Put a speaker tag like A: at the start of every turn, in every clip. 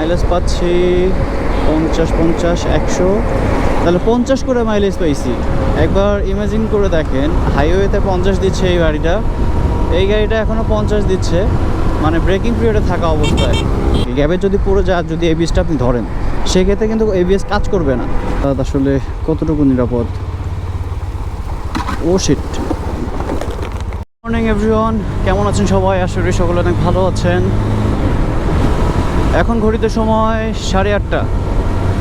A: Mileage পাচ্ছি পঞ্চাশ পঞ্চাশ, একশো। তাহলে পঞ্চাশ করে মাইলেজ পাইছি। একবার ইমাজিন করে দেখেন হাইওয়েতে পঞ্চাশ দিচ্ছে এই গাড়িটা। এই গাড়িটা এখনও পঞ্চাশ দিচ্ছে। মানে ব্রেকিং পিরিয়ডে থাকা অবস্থায়। গ্যাবে যদি যায় আর যদি এবিএসটা আপনি ধরেন, সেক্ষেত্রে কিন্তু এবিএস কাজ করবে না। আসলে কতটুকু নিরাপদ? ও শিট মর্নিং এভরিওয়ান কেমন আছেন সবাই? করি সকলে অনেক ভালো আছেন। এখন ঘড়িতে সময় সাড়ে আটটা।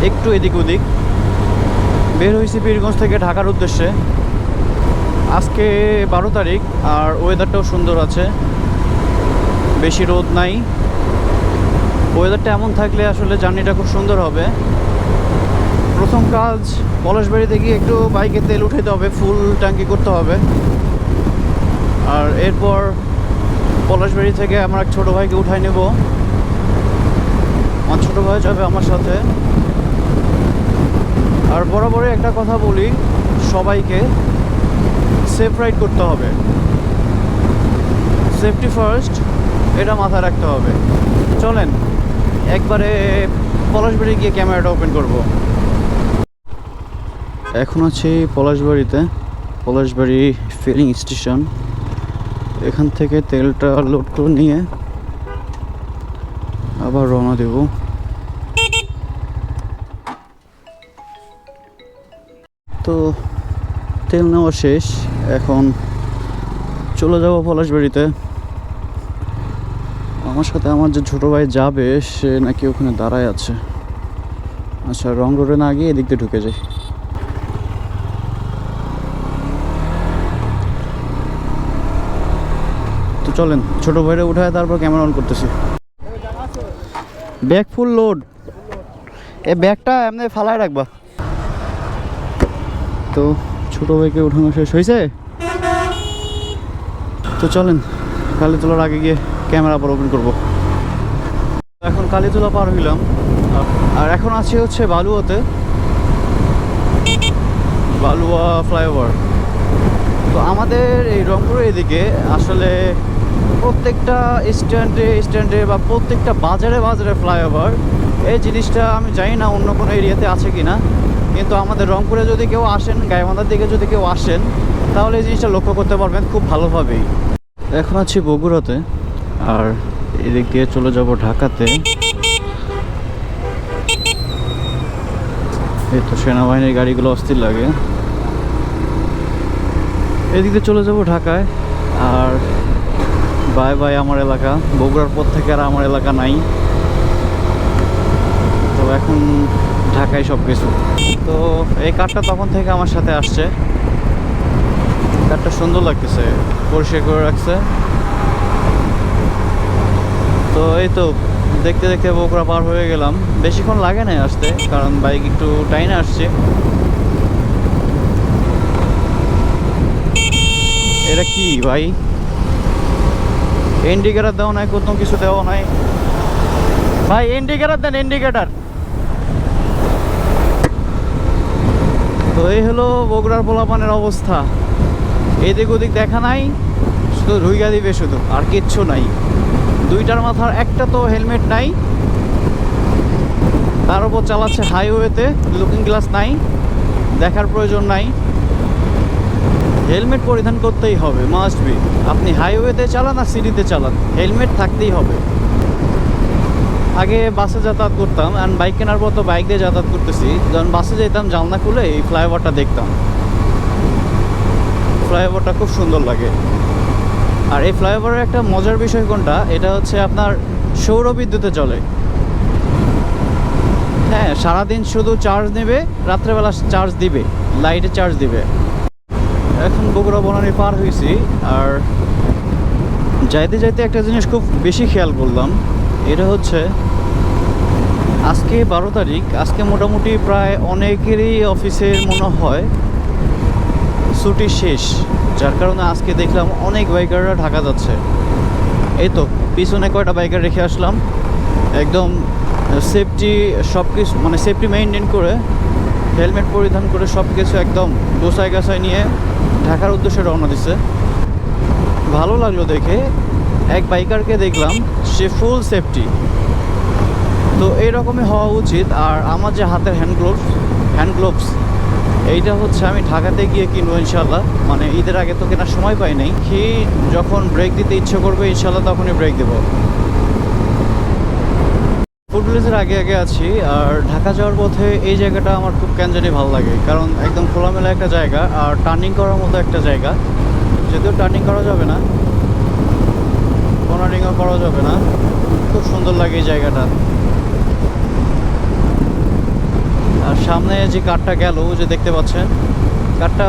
A: একটু এদিক ওদিক। বের হয়েছি পীরগঞ্জ থেকে ঢাকার উদ্দেশ্যে। আজকে বারো তারিখ আর ওয়েদারটাও সুন্দর আছে। বেশি রোদ নাই। ওয়েদারটা এমন থাকলে আসলে জার্নিটা খুব সুন্দর হবে। প্রথম কাজ, পলাশবাড়িতে গিয়ে একটু বাইকে তেল উঠাইতে হবে, ফুল ট্যাঙ্কি করতে হবে। আর এরপর পলাশবাড়ি থেকে আমার এক ছোটো ভাইকে উঠাই নেব। আমার ছোটো ভাই যাবে আমার সাথে। আর বরাবরই একটা কথা বলি, সবাইকে সেফ রাইড করতে হবে। সেফটি ফার্স্ট এটা মাথায় রাখতে হবে। চলেন, একবারে পলাশবাড়ি গিয়ে ক্যামেরাটা ওপেন করব। এখন আছি পলাশবাড়িতে পলাশবাড়ি ফিলিং স্টেশন এখান থেকে তেলটা লোড করে নিয়ে আবার রওনা দেব। তো, তেল নেওয়া শেষ। এখন চলে যাব পলাশবাড়িতে। আমার সাথে আমার যে ছোটো ভাই যাবে, সে নাকি ওখানে দাঁড়ায় আছে। আচ্ছা রং রোডে না গিয়ে এদিক দিয়ে ঢুকে যাই। তো চলেন, ছোটো ভাইরে উঠায়, তারপর ক্যামেরা অন করতেছি। Bag full load. এ ব্যাগটা এমনি ফালায় রাখবা। তো ছোটো ভাইকে উঠানো শেষ হয়েছে। তো চলেন কালী তোলার আগে গিয়ে ক্যামেরা আবার ওপেন করব। এখন কালীতলা পার হইলাম। আর এখন আছি হচ্ছে বালুয়াতে। বালুয়া ফ্লাইওভার। তো আমাদের এই রংপুরের এদিকে আসলে প্রত্যেকটা স্ট্যান্ডে স্ট্যান্ডে বা প্রত্যেকটা বাজারে বাজারে ফ্লাইওভার, এই জিনিসটা আমি জানি না অন্য কোনো এরিয়াতে আছে কি না কিন্তু আমাদের রংপুরে যদি কেউ আসেন, গাইবান্ধার দিকে যদি কেউ আসেন, তাহলে এই জিনিসটা লক্ষ্য করতে পারবেন খুব ভালোভাবেই। এখন আছি বগুড়াতে, আর এদিক দিয়ে চলে যাব ঢাকাতে। এই তো সেনাবাহিনীর গাড়িগুলো অস্থির লাগে। এদিক দিয়ে চলে যাব ঢাকায়, আর বাই বাই আমার এলাকা। বগুড়ার পর থেকে আর আমার এলাকা নাই। তো এখন ঢাকায় সব কিছু তো এই কারটা তখন থেকে আমার সাথে আসছে। কারটা সুন্দর লাগতেছে, পরিষ্কার করে রাখছে। তো এই তো, দেখতে দেখতে বগুড়া পার হয়ে গেলাম। বেশিক্ষণ লাগে না আসতে, কারণ বাইক একটু টাইনে আসছে। এটা কি ভাই? ইন্ডিকেটার দেওয়া নাই, কোনো কিছু দেওয়া নাই। ভাই ইন্ডিকেটার দেন ইন্ডিকেটার তো এই হলো বগুড়ার পোলাপানের অবস্থা। এদিক ওদিক দেখা নাই, শুধু রুইগা দিবে শুধু, আর কিচ্ছু নাই। দুইটার মাথার একটা তো হেলমেট নাই। তার উপর চালাচ্ছে হাইওয়েতে লুকিং গ্লাস নাই। দেখার প্রয়োজন নাই। হেলমেট পরিধান করতেই হবে মাস্ট বি আপনি হাইওয়েতে চালান আর সিটিতে চালান, হেলমেট থাকতেই হবে। আগে বাসে যাতায়াত করতাম আর বাইক কেনার পর তো বাইক দিয়ে যাতায়াত করতেছি। যখন বাসে যেতাম, জানলা খুলে এই ফ্লাইওভারটা দেখতাম। ফ্লাইওভারটা খুব সুন্দর লাগে। আর এই ফ্লাইওভারের একটা মজার বিষয় কোনটা? এটা হচ্ছে আপনার সৌর বিদ্যুতে চলে। হ্যাঁ সারাদিন শুধু চার্জ নেবে, রাত্রেবেলা চার্জ দিবে লাইটে চার্জ দিবে। এখন বগুড়া বনানি পার হয়েছি আর যাইতে যাইতে একটা জিনিস খুব বেশি খেয়াল করলাম, এটা হচ্ছে আজকে বারো তারিখ, আজকে মোটামুটি প্রায় অনেকেরই অফিসের মনে হয় ছুটি শেষ, যার কারণে আজকে দেখলাম অনেক বাইকাররা ঢাকা যাচ্ছে। এই তো, পিছনে কয়টা বাইকার রেখে আসলাম, একদম সেফটি সব কিছু মানে সেফটি মেনটেন করে, হেলমেট পরিধান করে সব কিছু একদম গোসাই গাছায় নিয়ে ঢাকার উদ্দেশ্যে রওনা দিছে। ভালো লাগল দেখে। এক বাইকারকে দেখলাম, সে ফুল সেফটি তো এইরকমই হওয়া উচিত। আর আমার যে হাতের হ্যান্ড গ্লোভস হ্যান্ড গ্লোভস এইটা হচ্ছে আমি ঢাকাতে গিয়ে কিনবো ইনশাল্লাহ মানে ঈদের আগে তো কেনার সময় পাই নাই। কি যখন ব্রেক দিতে ইচ্ছে করবে ইনশাল্লাহ তখনই ব্রেক দেবো। ফুটবলের আগে আগে আছি, আর ঢাকা যাওয়ার পথে এই জায়গাটা আমার খুব কেন ভালো লাগে, কারণ একদম খোলামেলা একটা জায়গা, আর টার্নিং করার মতো একটা জায়গা, যদিও টার্নিং করা যাবে না কর্নারিংও করা যাবে না, খুব সুন্দর লাগে এই জায়গাটা। আর সামনে যে কারটা গেল যে দেখতে পাচ্ছেন কারটা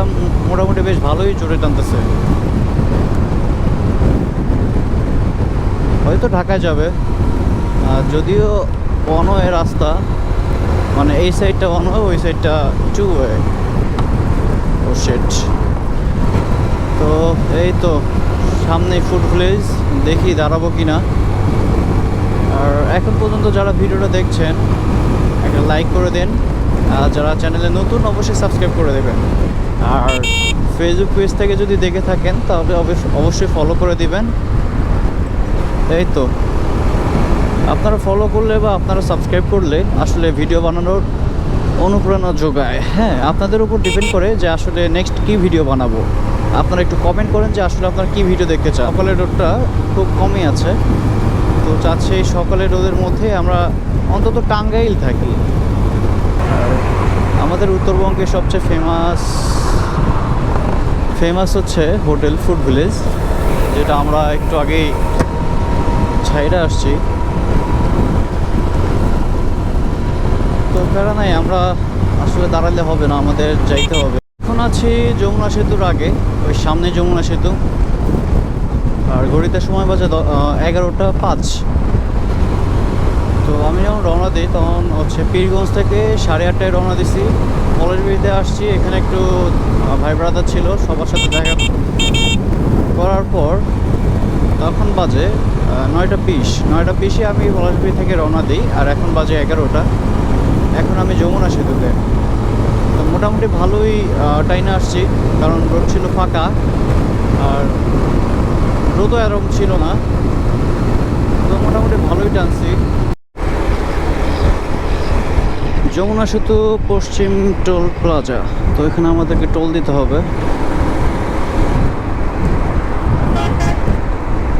A: মোটামুটি বেশ ভালোই জোরে টানতেছে। হয়তো ঢাকায় যাবে যদিও ওয়ান ওয়ে রাস্তা। মানে এই সাইডটা ওয়ান ওয়ে ওই সাইডটা টু ওয়ে ও সেট তো এই তো, সামনে ফুড ভিলেজ দেখি দাঁড়াবো কি না আর এখন পর্যন্ত যারা ভিডিওটা দেখছেন, একটা লাইক করে দেন। আর যারা চ্যানেলে নতুন, অবশ্যই সাবস্ক্রাইব করে দেবেন। আর ফেসবুক পেজ থেকে যদি দেখে থাকেন, তাহলে অবশ্য- অবশ্যই ফলো করে দিবেন। এই তো। আপনারা ফলো করলে বা আপনারা সাবস্ক্রাইব করলে আসলে ভিডিও বানানোর অনুপ্রেরণা যোগায়। হ্যাঁ আপনাদের উপর ডিপেন্ড করে যে আসলে নেক্সট কী ভিডিও বানাবো। আপনারা একটু কমেন্ট করেন যে আসলে আপনারা কী ভিডিও দেখতে চান। সকালের রোদটা খুব কমই আছে। তো চাচ্ছে এই সকালের রোদের মধ্যে আমরা অন্তত টাঙ্গাইল থাকি। আমাদের উত্তরবঙ্গের সবচেয়ে ফেমাস ফেমাস হচ্ছে হোটেল ফুড ভিলেজ, যেটা আমরা একটু আগেই ছাইরা আসছি। প্যারা নাই, আমরা আসলে দাঁড়ালে হবে না, আমাদের যাইতে হবে। এখন আছি যমুনা সেতুর আগে, ওই সামনে যমুনা সেতু। আর ঘড়িতে সময় বাজে এগারোটা পাঁচ। তো আমি যখন রওনা দিই, তখন হচ্ছে পীরগঞ্জ থেকে সাড়ে আটটায় রওনা দিছি। কলেজ বিড়িতে আসছি, এখানে একটু ভাই ব্রাদার ছিল, সবার সাথে দেখা করার পর তখন বাজে নয়টা বিশ। নয়টা বিশে আমি পলাশবাড়ি থেকে রওনা দিই, আর এখন বাজে এগারোটা। এখন আমি যমুনা সেতুতে। তো মোটামুটি ভালোই টাইনে আসছি, কারণ রোড ছিল ফাঁকা, আর রোদও এরকম ছিল না। তো মোটামুটি ভালোই টানছি। যমুনা সেতু পশ্চিম টোল প্লাজা, তো এখানে আমাদেরকে টোল দিতে হবে।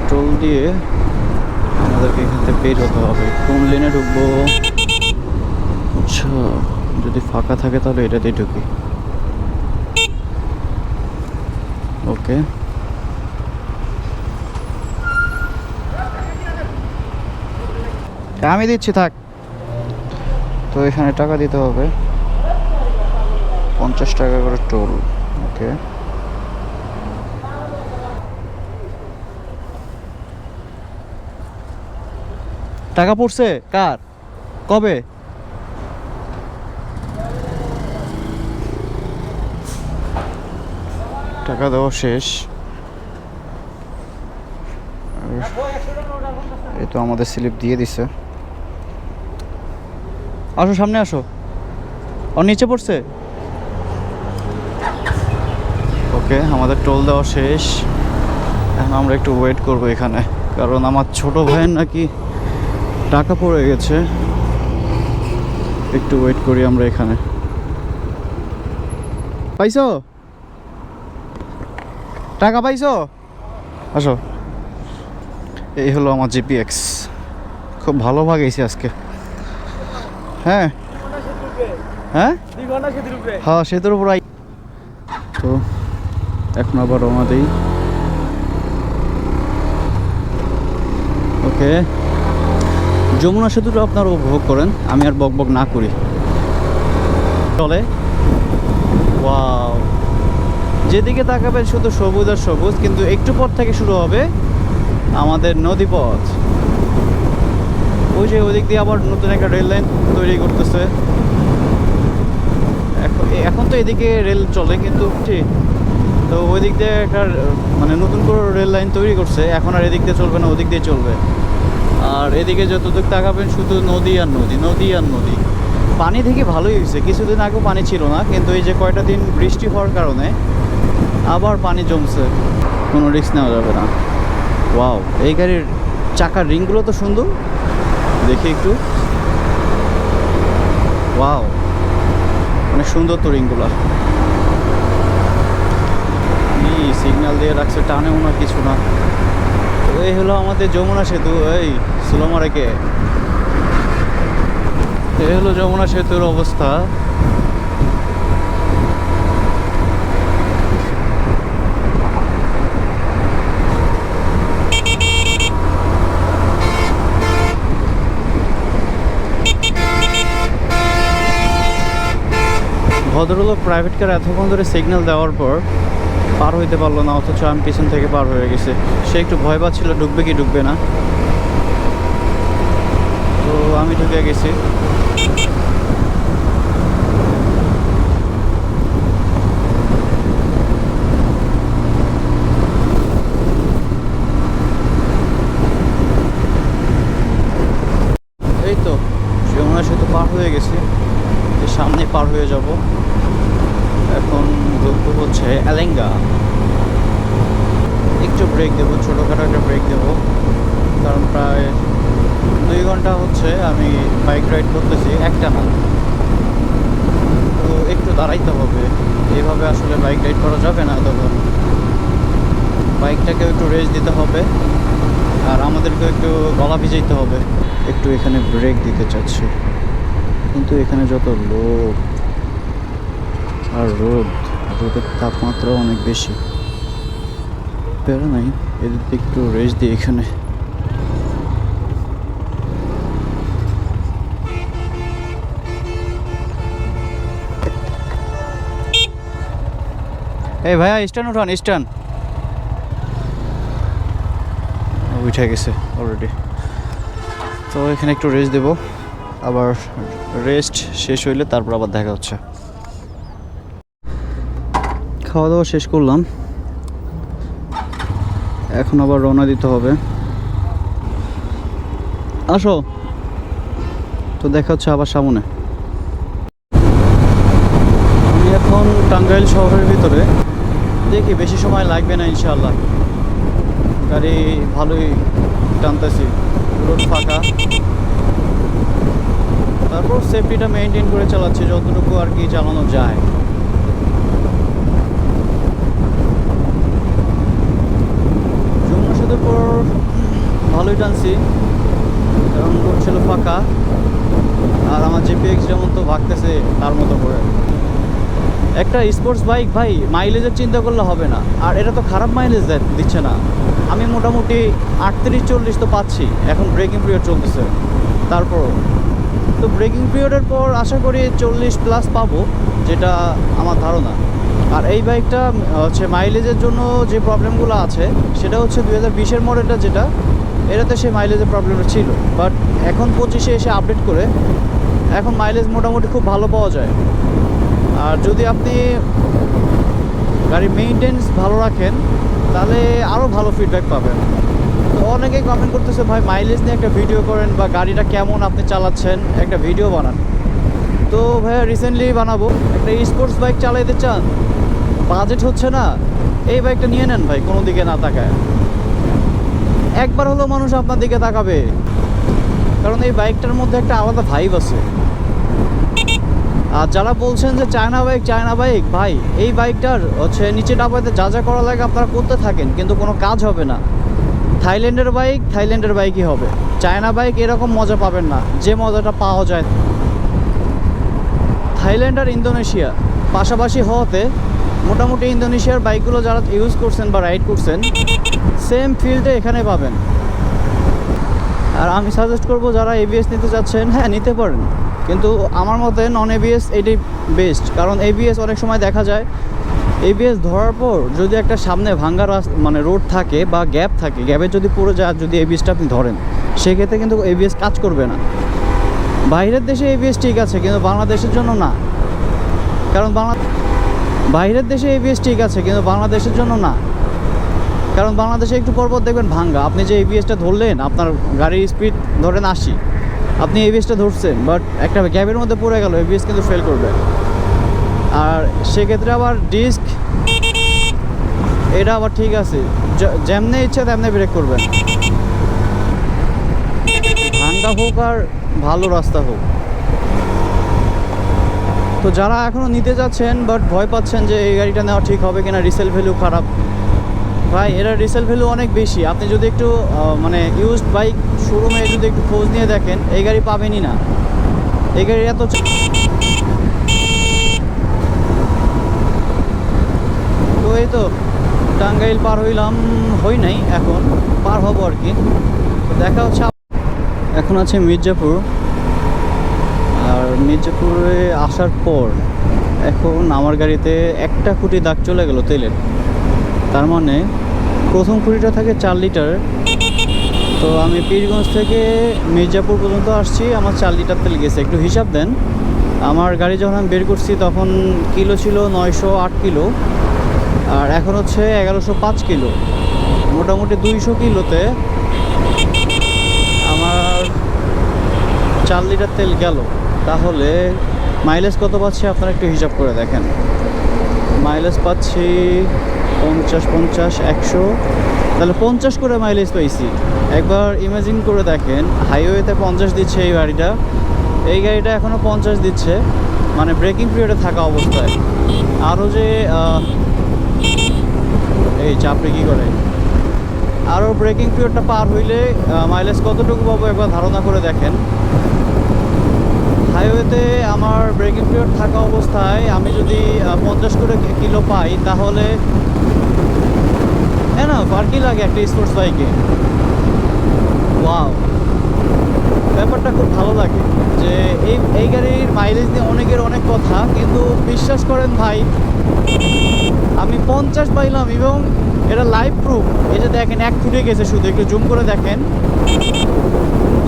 A: টোল দিয়ে আমাদেরকে এখান থেকে বের হতে হবে। কোন লেনে ঢুকবো? আচ্ছা যদি ফাঁকা থাকে তাহলে এটা দিয়ে ঢুকি। ওকে। আমি দিচ্ছি, থাক। তো এখানে টাকা দিতে হবে। পঞ্চাশ টাকা করে টোল। ওকে। টাকা পড়ছে? কার? কবে? টাকা দেওয়া শেষ। আর এই তো আমাদের স্লিপ দিয়ে দিছে। আসো, সামনে আসো। ওর নিচে পড়ছে? ওকে, আমাদের টোল দেওয়া শেষ। এখন আমরা একটু ওয়েট করব এখানে। কারণ আমার ছোট ভাইয়ের নাকি টাকা পড়ে গেছে। একটু ওয়েট করি আমরা এখানে। পাইছো? টাকা পাইছো? আসো। এই হলো আমার জিপিএক্স খুব ভালো ভাগেছি আজকে। হ্যাঁ? হ্যাঁ? হ্যাঁ সেতুর উপর তো এখন আবার দিই। ওকে। যমুনা সেতুটা আপনারা উপভোগ করেন। আমি আর বক বক না করি। চলে। ওয়াও। যেদিকে তাকাবেন শুধু সবুজ আর সবুজ, কিন্তু একটু পর থেকে শুরু হবে আমাদের নদীপথ। ওই যে ওদিক দিয়ে আবার নতুন একটা রেল লাইন তৈরি করতেছে। এখন তো এদিকে রেল চলে, কিন্তু ঠিক তো ওই দিক দিয়ে একটা মানে নতুন করে রেল লাইন তৈরি করছে। এখন আর এদিক দিয়ে চলবে না, ওদিক দিয়ে চলবে। আর এদিকে যতদূর তাকাবেন, শুধু নদী আর নদী নদী আর নদী। পানি থেকে ভালোই হয়েছে। কিছুদিন আগেও পানি ছিল না, কিন্তু এই যে কয়টা দিন বৃষ্টি হওয়ার কারণে আবার পানি জমছে। কোনো রিস্ক নেওয়া যাবে না। ওয়াও এই গাড়ির চাকার রিংগুলো তো সুন্দর। দেখি একটু। ওয়াও অনেক সুন্দর তো রিংগুলো। সিগন্যাল দিয়ে রাখছে টানেও না কিছু না। তো এই হলো আমাদের যমুনা সেতু, এই সুলোমারেকে এই হলো যমুনা সেতুর অবস্থা। ভদ্রলোক প্রাইভেট কার এতক্ষণ ধরে সিগন্যাল দেওয়ার পর পার হইতে পারল না, অথচ আমি পিছন থেকে পার হয়ে গেছে। সে একটু ভয় পাচ্ছিল ডুববে কি ডুববে না। তো আমি ঢুকে গেছি। এই তো যমুনা সেতু পার হয়ে গেছি। সামনে পার হয়ে যাব এখন ঢুকবো হচ্ছে এলেঙ্গা একটু ব্রেক দেবো ছোটোখাটো একটা ব্রেক দেবো কারণ প্রায় দুই ঘণ্টা হচ্ছে আমি বাইক রাইড করতেছি, একটা না। তো একটু দাঁড়াইতে হবে। এইভাবে আসলে বাইক রাইড করা যাবে না তখন বাইকটাকেও একটু রেস্ট দিতে হবে, আর আমাদেরকেও একটু গলা ভিজাইতে হবে। একটু এখানে ব্রেক দিতে চাচ্ছি। কিন্তু এখানে যত লোক, আর রোদ রোদের তাপমাত্রা অনেক বেশি। প্যারা নাই এদের একটু রেস্ট দিই এখানে। এই ভাইয়া স্ট্যান্ড উঠান স্ট্যান্ড উঠে গেছে অলরেডি তো এখানে একটু রেস্ট দেব। আবার রেস্ট শেষ হইলে তারপর আবার দেখা হচ্ছে। খাওয়া দাওয়া শেষ করলাম। এখন আবার রওনা দিতে হবে। আসো। তো দেখা হচ্ছে আবার সামনে। আমি এখন টাঙ্গাইল শহরের ভিতরে। দেখি, বেশি সময় লাগবে না ইনশাআল্লাহ। গাড়ি ভালোই টানতেছি। রোড ফাঁকা। তারপর সেফটিটা মেনটেন করে চালাচ্ছি, যতটুকু আর কি চালানো যায়। যমুনা সেতুর পর ভালোই টানছি, কারণ রোড ছিল ফাঁকা। আর আমার জিপিএক্স যেমন তো ভাগতেছে, তার মতো করে। একটা স্পোর্টস বাইক ভাই মাইলেজের চিন্তা করলে হবে না। আর এটা তো খারাপ মাইলেজ দিচ্ছে না। আমি মোটামুটি আটত্রিশ, চল্লিশ তো পাচ্ছি, এখন ব্রেকিং পিরিয়ড চলতেছে। তারপর তো ব্রেকিং পিরিয়ডের পর আশা করি চল্লিশ প্লাস পাবো, যেটা আমার ধারণা। আর এই বাইকটা হচ্ছে মাইলেজের জন্য যে প্রবলেমগুলো আছে, সেটা হচ্ছে দু হাজার বিশের মডেলটা যেটা, এটাতে সে মাইলেজের প্রবলেমটা ছিল। বাট এখন পঁচিশে এসে আপডেট করে, এখন মাইলেজ মোটামুটি খুব ভালো পাওয়া যায়। আর যদি আপনি গাড়ির মেনটেন্স ভালো রাখেন, তাহলে আরও ভালো ফিডব্যাক পাবেন। তো অনেকেই কমেন্ট করতেছে, ভাই মাইলেজ নিয়ে একটা ভিডিও করেন বা গাড়িটা কেমন আপনি চালাচ্ছেন? একটা ভিডিও বানান। তো ভাইয়া রিসেন্টলি বানাবো। একটা স্পোর্টস বাইক চালাইতে চান? বাজেট হচ্ছে না। এই বাইকটা নিয়ে নেন ভাই, কোনো দিকে না তাকায়। একবার হলেও মানুষ আপনার দিকে তাকাবে। কারণ এই বাইকটার মধ্যে একটা আলাদা ভাইব আছে। আর যারা বলছেন যে চায়না বাইক চায়না বাইক, ভাই, এই বাইকটার হচ্ছে নিচে ডাবাইতে যা যা করা লাগে আপনারা করতে থাকেন, কিন্তু কোনো কাজ হবে না। থাইল্যান্ডের বাইক, থাইল্যান্ডের বাইকই হবে। চায়না বাইক এরকম মজা পাবেন না, যে মজাটা পাওয়া যায়। থাইল্যান্ড আর ইন্দোনেশিয়া, পাশাপাশি হওয়াতে মোটামুটি ইন্দোনেশিয়ার বাইকগুলো যারা ইউজ করছেন বা রাইড করছেন সেম ফিল্ডে এখানে পাবেন। আর আমি সাজেস্ট করব যারা এবিএস নিতে চাচ্ছেন হ্যাঁ নিতে পারেন। কিন্তু আমার মতে নন এবিএস এটাই বেস্ট কারণ এবিএস অনেক সময় দেখা যায় এবিএস ধরার পর যদি একটা সামনে ভাঙ্গা রাস্তা মানে রোড থাকে বা গ্যাপ থাকে গ্যাপে যদি পড়ে যায় যদি এবিএসটা আপনি ধরেন, সেক্ষেত্রে কিন্তু এবিএস কাজ করবে না। বাইরের দেশে এবিএস ঠিক আছে, কিন্তু বাংলাদেশের জন্য না। কারণ বাংলা, বাইরের দেশে এবিএস ঠিক আছে, কিন্তু বাংলাদেশের জন্য না। কারণ বাংলাদেশে একটু পর পর দেখবেন ভাঙ্গা। আপনি যে এবিএসটা ধরলেন, আপনার গাড়ির স্পিড ধরেন আশি। আপনি এবিএসটা ধরছেন বাট একটা গ্যাপের মধ্যে পড়ে গেল এবিএস কিন্তু ফেল করবে। আর সেক্ষেত্রে আবার ডিস্ক এটা আবার ঠিক আছে যেমনে ইচ্ছা তেমনি ব্রেক করবেন। ভাঙ্গা হোক আর ভালো রাস্তা হোক। তো যারা এখনও নিতে যাচ্ছেন বাট ভয় পাচ্ছেন যে এই গাড়িটা নেওয়া ঠিক হবে কিনা রিসেল ভ্যালু খারাপ ভাই এরা রিসেল ভ্যালু অনেক বেশি। আপনি যদি একটু মানে ইউজড বাইক শোরুমে যদি একটু খোঁজ নিয়ে দেখেন, এই গাড়ি পাবেনই না। এই গাড়ি এত তো এই তো টাঙ্গাইল পার হইলাম, হই নাই এখন, পার হব আর কি। দেখা হচ্ছে এখন আছে মির্জাপুর। আর মির্জাপুরে আসার পর, এখন আমার গাড়িতে একটা কোটি দাগ চলে গেল তেলের। তার মানে প্রথম কুড়িটা থাকে চার লিটার। তো আমি পীরগঞ্জ থেকে মির্জাপুর পর্যন্ত আসছি, আমার চার লিটার তেল গেছে। একটু হিসাব দেন, আমার গাড়ি যখন আমি বের করছি তখন কিলো ছিল নয়শো আট কিলো, আর এখন হচ্ছে এগারোশো পাঁচ কিলো। মোটামুটি দুইশো কিলোতে আমার চার লিটার তেল গেল। তাহলে মাইলেজ কত পাচ্ছি আপনারা একটু হিসাব করে দেখেন। মাইলেজ পাচ্ছি পঞ্চাশ পঞ্চাশ, একশো। তাহলে পঞ্চাশ করে মাইলেজ পাইছি। একবার ইমাজিন করে দেখেন হাইওয়েতে পঞ্চাশ দিচ্ছে এই গাড়িটা। এই গাড়িটা এখনও পঞ্চাশ দিচ্ছে। মানে ব্রেকিং পিরিয়ডে থাকা অবস্থায়। আরও যে এই চাপড়ে কী করে? আরও ব্রেকিং পিরিয়ডটা পার হইলে মাইলেজ কতটুকু পাবো একবার ধারণা করে দেখেন। হাইওয়েতে আমার ব্রেকিং পিরিয়ড থাকা অবস্থায় আমি যদি পঞ্চাশ করে কিলো পাই, তাহলে হ্যাঁ না আর কি লাগে একটা স্পোর্টস বাইকে ওয়াও ব্যাপারটা খুব ভালো লাগে যে এই এই গাড়ির মাইলেজ নিয়ে অনেকের অনেক কথা, কিন্তু বিশ্বাস করেন ভাই, আমি পঞ্চাশ পাইলাম এবং এটা লাইভ প্রুফ এই যে দেখেন, এক ফুটে গেছে শুধু, একটু জুম করে দেখেন।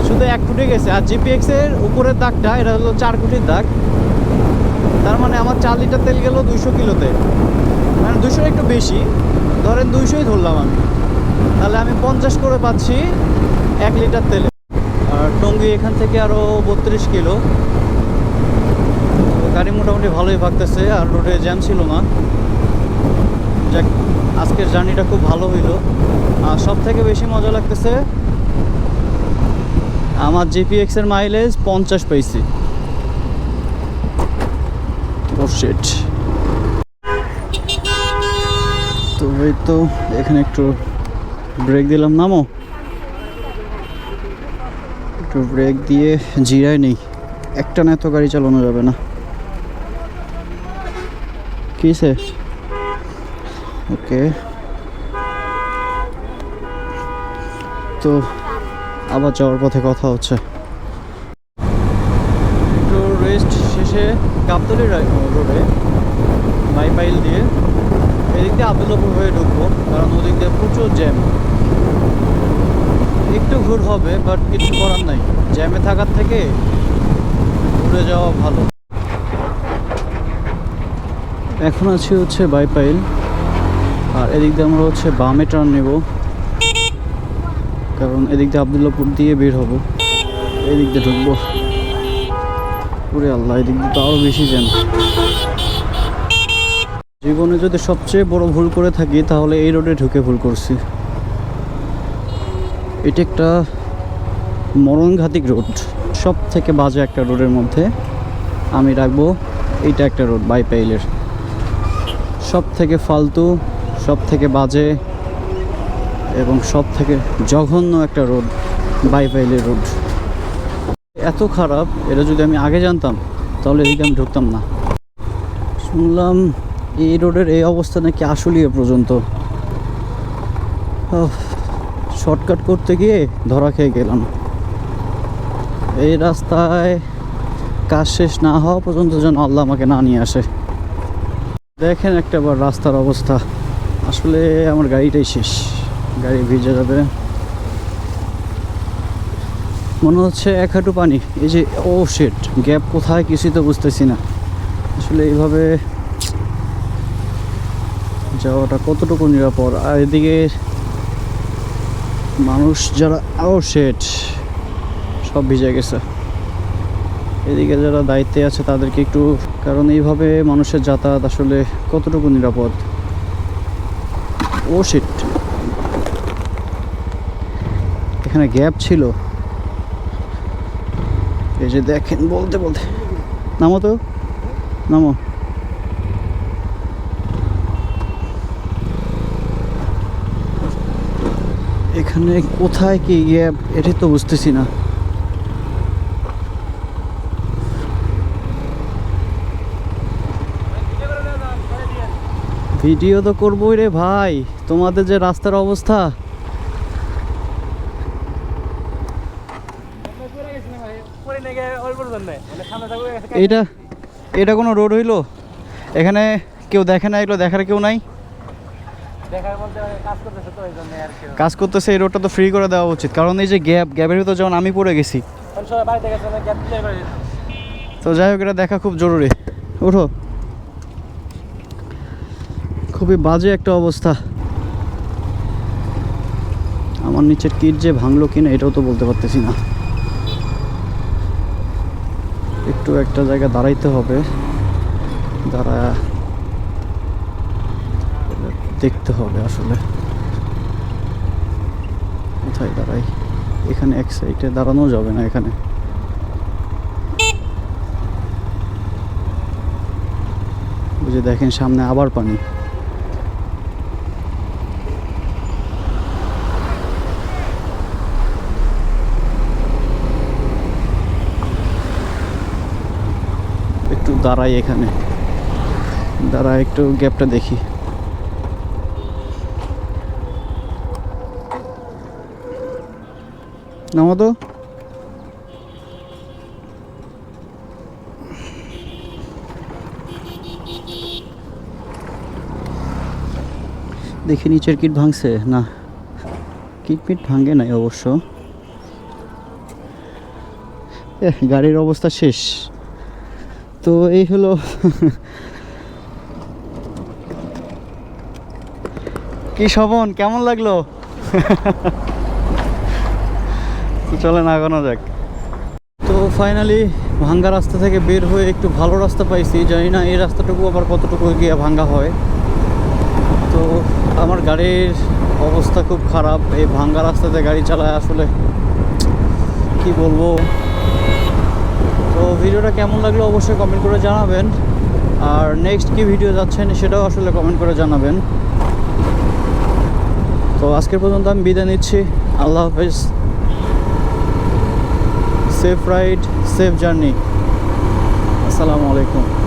A: শুধু এক ফুটে গেছে। আর জিপিএক্স এর উপরের দাগটা, এটা হলো চার কোটির দাগ। তার মানে আমার চার লিটার তেল গেল দুইশো কিলোতে। মানে দুশো একটু বেশি। ধরেন দুইশোই ধরলাম আমি। তাহলে আমি পঞ্চাশ করে পাচ্ছি এক লিটার তেলে। আর টঙ্গি এখান থেকে আরও বত্রিশ কিলো। গাড়ি মোটামুটি ভালোই ভাগতেছে, আর রোডে জ্যাম ছিল না। যাক, আজকের জার্নিটা খুব ভালো হইল। আর সব থেকে বেশি মজা লাগতেছে, আমার জিপিএক্স এর মাইলেজ পঞ্চাশ পাইছি ও শিট তো এই তো, এখানে একটু ব্রেক দিলাম, নামো। একটু ব্রেক দিয়ে জিরায় নেই। একটা না এত গাড়ি চালানো যাবে না। কিসে ওকে তো আবার যাওয়ার পথে কথা হচ্ছে। একটু রেস্ট শেষে গাবতলি রোডে বাইপাইল দিয়ে দিয়ে আবদুল্লাপুর হয়ে ঢুকবো, কারণ ওদিক দিয়ে প্রচুর জ্যাম। একটু ঘুর হবে বাট কিছু করার নাই। জ্যামে থাকার থেকে ঘুরে যাওয়া ভালো। এখন আছি হচ্ছে বাইপাইল, আর এদিক দিয়ে আমরা হচ্ছে বামে টার্ন নেব, কারণ এদিক দিয়ে আবদুল্লাপুর দিয়ে বের হব। এদিক দিয়ে ঢুকবো। পুরে আল্লাহ, এদিক দিয়ে তো আরও বেশি জ্যাম। জীবনে যদি সবচেয়ে বড় ভুল করে থাকি, তাহলে এই রোডে ঢুকে ভুল করছি। এটা একটা মরণঘাতিক রোড। সব থেকে বাজে একটা রোডের মধ্যে আমি রাখব এইটা একটা রোড বাইপাইলের সব থেকে ফালতু সব থেকে বাজে এবং সব থেকে জঘন্য একটা রোড বাইপাইলের রোড। এত খারাপ, এটা যদি আমি আগে জানতাম, তাহলে এদিকে আমি ঢুকতাম না। শুনলাম এই রোডের এই অবস্থা নাকি আশুলিয়া পর্যন্ত। শর্টকাট করতে গিয়ে ধরা খেয়ে গেলাম। এই রাস্তায় কাজ শেষ না হওয়া পর্যন্ত যেন আল্লাহ আমাকে না নিয়ে আসে। দেখেন একটা বার রাস্তার অবস্থা। আসলে আমার গাড়িটাই শেষ। গাড়ি ভিজে যাবে। মনে হচ্ছে এক হাঁটু পানি। এই যে, ও শেট গ্যাপ কোথায় কিছুই তো বুঝতেছি না। আসলে এইভাবে যাওয়াটা কতটুকু নিরাপদ? আর এদিকে মানুষ যারা আও শেট সব ভিজে গেছে। এদিকে যারা দায়িত্বে আছে, তাদেরকে একটু, কারণ এইভাবে মানুষের যাতায়াত আসলে কতটুকু নিরাপদ? ও শিট এখানে গ্যাপ ছিল। এই যে দেখেন, বলতে বলতে। নামো তো? নামো। এখানে কোথায় কি ইয়ে এটাই তো বুঝতেছি না। ভিডিও তো করবোই রে ভাই, তোমাদের যে রাস্তার অবস্থা। এইটা, এটা কোনো রোড হইল? এখানে কেউ দেখে না, এগুলো দেখার কেউ নাই?
B: কাজ করতেছে এই
A: রোডটা তো ফ্রি করে দেওয়া উচিত। কারণ এই যে গ্যাপ গ্যাপের ভিতর যেমন আমি পড়ে গেছি। তো যাই হোক এটা দেখা খুব জরুরি। ওঠো। খুবই বাজে একটা অবস্থা। আমার নিচের কিট যে ভাঙলো কিনা এটাও তো বলতে পারতেছি না। একটু একটা জায়গা দাঁড়াইতে হবে। দাঁড়া দেখতে হবে আসলে। কোথায় দাঁড়াই? এখানে এক সাইডে দাঁড়ানো যাবে না এখানে। ওই যে দেখেন সামনে আবার পানি। একটু দাঁড়াই এখানে। দাঁড়াই একটু গ্যাপটা দেখি। নামো তো দেখি নিচের কিট ভাঙছে? না। কিট মিট ভাঙে নাই অবশ্য। গাড়ির অবস্থা শেষ। তো এই হলো কি শবন কেমন লাগল? চলেন আগানো যাক। তো ফাইনালি ভাঙ্গা রাস্তা থেকে বের হয়ে একটু ভালো রাস্তা পাইছি, জানি না এই রাস্তাটুকু আবার কতটুকু গিয়ে ভাঙ্গা হয়। তো আমার গাড়ির অবস্থা খুব খারাপ, এই ভাঙ্গা রাস্তাতে গাড়ি চালায় আসলে কি বলব? তো ভিডিওটা কেমন লাগল অবশ্যই কমেন্ট করে জানাবেন। আর নেক্সট কি ভিডিও যাচ্ছেন সেটাও আসলে কমেন্ট করে জানাবেন। তো আজকের পর্যন্ত আমি বিদায় নিচ্ছি। আল্লাহ হাফেজ। Safe ride safe journey. আসসালামু আলাইকুম।